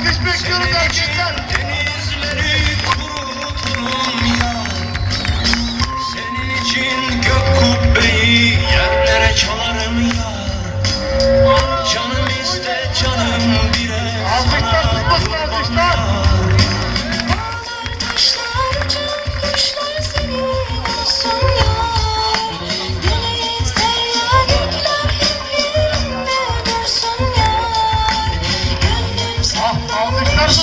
Alkış bekliyorum erkekler. Denizleri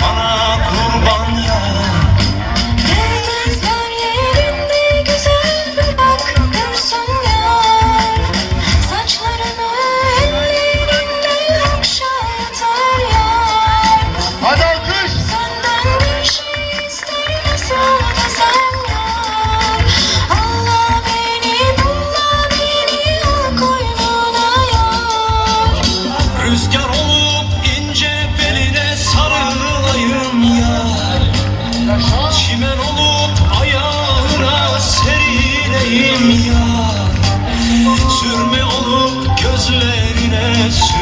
sana gözlerine sür.